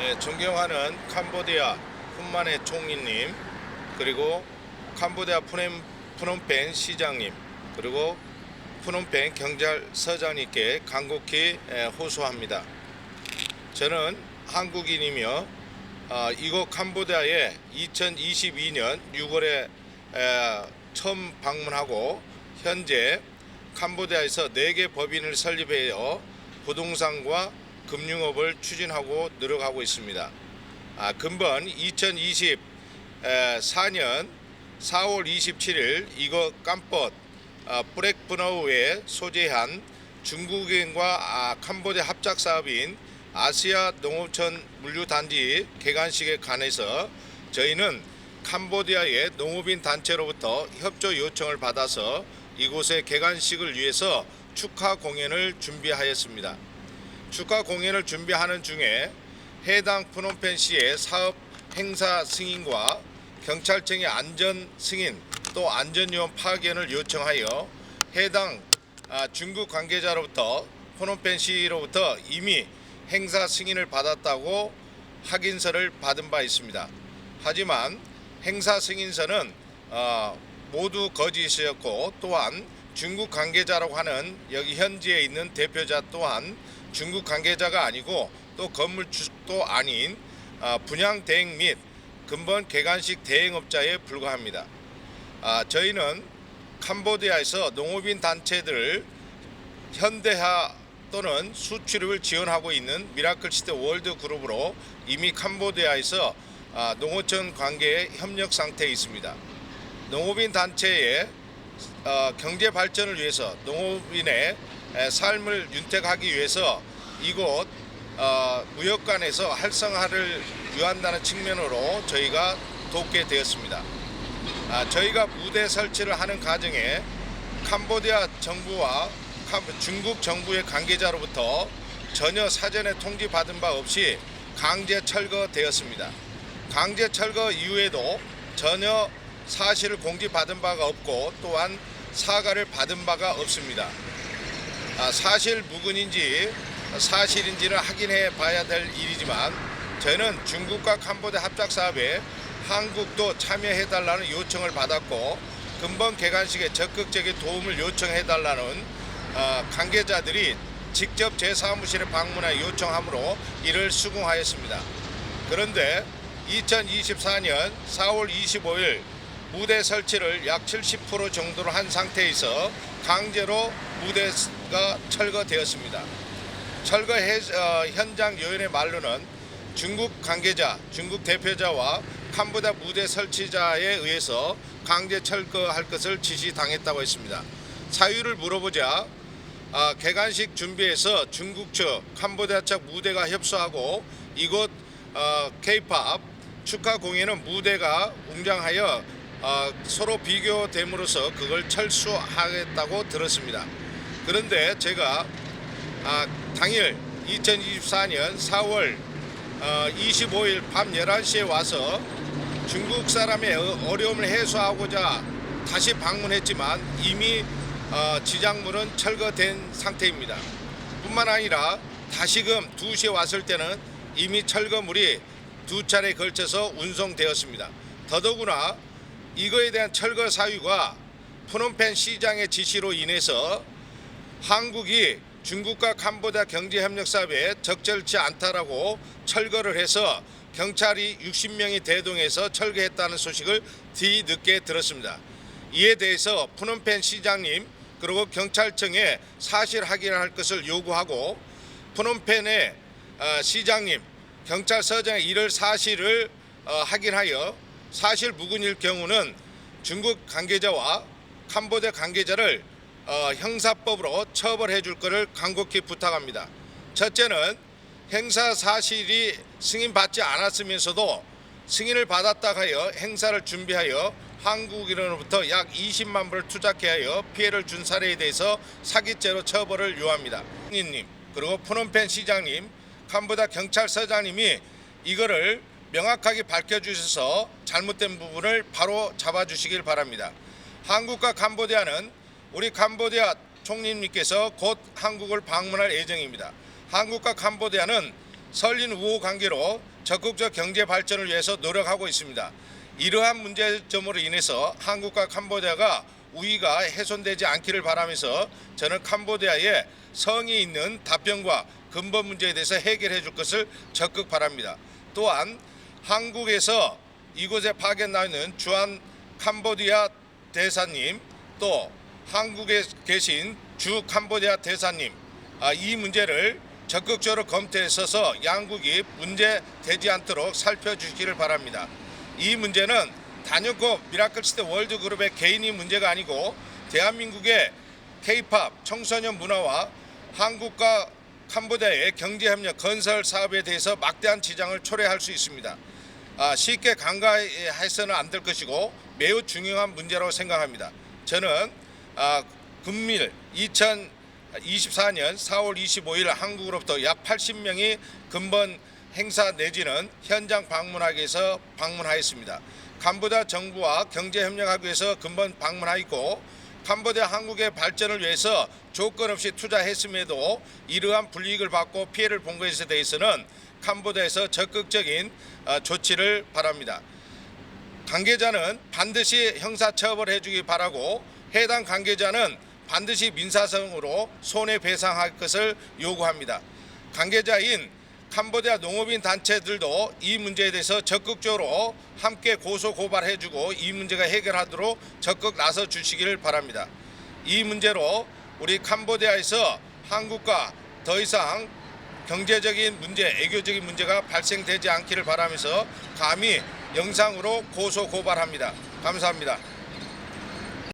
네, 존경하는 캄보디아 훈만의 총리님 그리고 캄보디아 푸넴, 푸놈펜 시장님 그리고 푸놈펜 경찰서장님께 간곡히 에, 호소합니다. 저는 한국인이며 어, 이곳 캄보디아에 2022년 6월에 에, 처음 방문하고 현재 캄보디아에서 4개 법인을 설립하여 부동산과 금융업을 추진하고 노력하고 있습니다. 아, 근본 2024년 4월 27일 이거 깜뻗 아, 브렉브너우에 소재한 중국인과 아, 캄보디아 합작 사업인 아시아 농업촌 물류단지 개관식에 관해서 저희는 캄보디아의 농업인 단체로부터 협조 요청을 받아서 이곳의 개관식을 위해서 축하 공연을 준비하였습니다. 축하 공연을 준비하는 중에 해당 프놈펜시의 사업 행사 승인과 경찰청의 안전 승인 또 안전요원 파견을 요청하여 해당 아, 중국 관계자로부터 프놈펜시로부터 이미 행사 승인을 받았다고 확인서를 받은 바 있습니다. 하지만 행사 승인서는 어, 모두 거짓이었고 또한 중국 관계자라고 하는 여기 현지에 있는 대표자 또한 중국 관계자가 아니고 또 건물주도 아닌 아, 분양 대행 및 근본 개관식 대행업자에 불과합니다. 아, 저희는 캄보디아에서 농업인 단체들을 현대화 또는 수출을 지원하고 있는 미라클 시대 월드 그룹으로 이미 캄보디아에서 아, 농어촌 관계에 협력 상태에 있습니다. 농업인 단체의 어, 경제 발전을 위해서 농업인의 에, 삶을 윤택하기 위해서 이곳 어, 무역관에서 활성화를 유한다는 측면으로 저희가 돕게 되었습니다. 아, 저희가 무대 설치를 하는 과정에 캄보디아 정부와 캄- 중국 정부의 관계자로부터 전혀 사전에 통지받은 바 없이 강제 철거되었습니다. 강제 철거 이후에도 전혀 사실을 공지받은 바가 없고 또한 사과를 받은 바가 없습니다. 아, 사실 무근인지 사실인지는 확인해 봐야 될 일이지만 저희는 중국과 캄보디아 합작 사업에 한국도 참여해 달라는 요청을 받았고 근본 개관식에 적극적인 도움을 요청해 달라는 어, 관계자들이 직접 제 사무실에 방문하여 요청함으로 이를 수긍하였습니다. 그런데 2024년 4월 25일 무대 설치를 약 70% 정도로 한 상태에서 강제로 무대 가 철거되었습니다. 철거 해, 어, 현장 요원의 말로는 중국 관계자, 중국 대표자와 캄보디아 무대 설치자에 의해서 강제 철거할 것을 지시당했다고 했습니다. 사유를 물어보자 아, 개관식 준비해서 중국 측, 캄보디아 측 무대가 협소하고 이곳 어, K-팝 축하 공연은 무대가 웅장하여 어, 서로 비교됨으로써 그걸 철수하겠다고 들었습니다. 그런데 제가 아, 당일 2024년 4월 어, 25일 밤 11시에 와서 중국 사람의 어- 어려움을 해소하고자 다시 방문했지만 이미 어, 지장물은 철거된 상태입니다. 뿐만 아니라 다시금 2시에 왔을 때는 이미 철거물이 두 차례 걸쳐서 운송되었습니다. 더더구나 이거에 대한 철거 사유가 프놈펜 시장의 지시로 인해서 한국이 중국과 캄보디아 경제협력 사업에 적절치 않다라고 철거를 해서 경찰이 60명이 대동해서 철거했다는 소식을 뒤늦게 들었습니다. 이에 대해서 푸놈펜 시장님 그리고 경찰청에 사실 확인할 것을 요구하고 푸놈펜의 어, 시장님 경찰서장의 이를 사실을 어, 확인하여 사실 무근일 경우는 중국 관계자와 캄보디아 관계자를 어, 형사법으로 처벌해 줄 것을 간곡히 부탁합니다. 첫째는 행사 사실이 승인받지 않았으면서도 승인을 받았다 하여 행사를 준비하여 한국인으로부터 약 20만 불을 투자케 하여 피해를 준 사례에 대해서 사기죄로 처벌을 요합니다. 님 그리고 푸놈펜 시장님, 캄보디아 경찰서장님이 이거를 명확하게 밝혀주셔서 잘못된 부분을 바로 잡아주시길 바랍니다. 한국과 캄보디아는 우리 캄보디아 총리님께서 곧 한국을 방문할 예정입니다. 한국과 캄보디아는 설린 우호 관계로 적극적 경제 발전을 위해서 노력하고 있습니다. 이러한 문제점으로 인해서 한국과 캄보디아가 우위가 훼손되지 않기를 바라면서 저는 캄보디아의 성의 있는 답변과 근본 문제에 대해서 해결해 줄 것을 적극 바랍니다. 또한 한국에서 이곳에 파견 나 있는 주한 캄보디아 대사님 또 한국에 계신 주 캄보디아 대사님 아, 이 문제를 적극적으로 검토해서서 양국이 문제 되지 않도록 살펴주시기를 바랍니다. 이 문제는 단연코 미라클시대 월드그룹의 개인이 문제가 아니고 대한민국의 K-팝 청소년 문화와 한국과 캄보디아의 경제협력 건설 사업에 대해서 막대한 지장을 초래할 수 있습니다. 아, 쉽게 간과해서는 안 될 것이고 매우 중요한 문제라고 생각합니다. 저는 아, 금밀 2024년 4월 25일 한국으로부터 약 80명이 근본 행사 내지는 현장 방문하기 위해서 방문하였습니다. 캄보디아 정부와 경제 협력하기 위해서 근본 방문하였고 캄보디아 한국의 발전을 위해서 조건 없이 투자했음에도 이러한 불이익을 받고 피해를 본 것에 대해서는 캄보디아에서 적극적인 어, 조치를 바랍니다. 관계자는 반드시 형사처벌 해 주기 바라고 해당 관계자는 반드시 민사성으로 손해배상할 것을 요구합니다. 관계자인 캄보디아 농업인 단체들도 이 문제에 대해서 적극적으로 함께 고소 고발해 주고 이 문제가 해결하도록 적극 나서 주시기를 바랍니다. 이 문제로 우리 캄보디아에서 한국과 더 이상 경제적인 문제, 애교적인 문제가 발생되지 않기를 바라면서 감히 영상으로 고소 고발합니다. 감사합니다.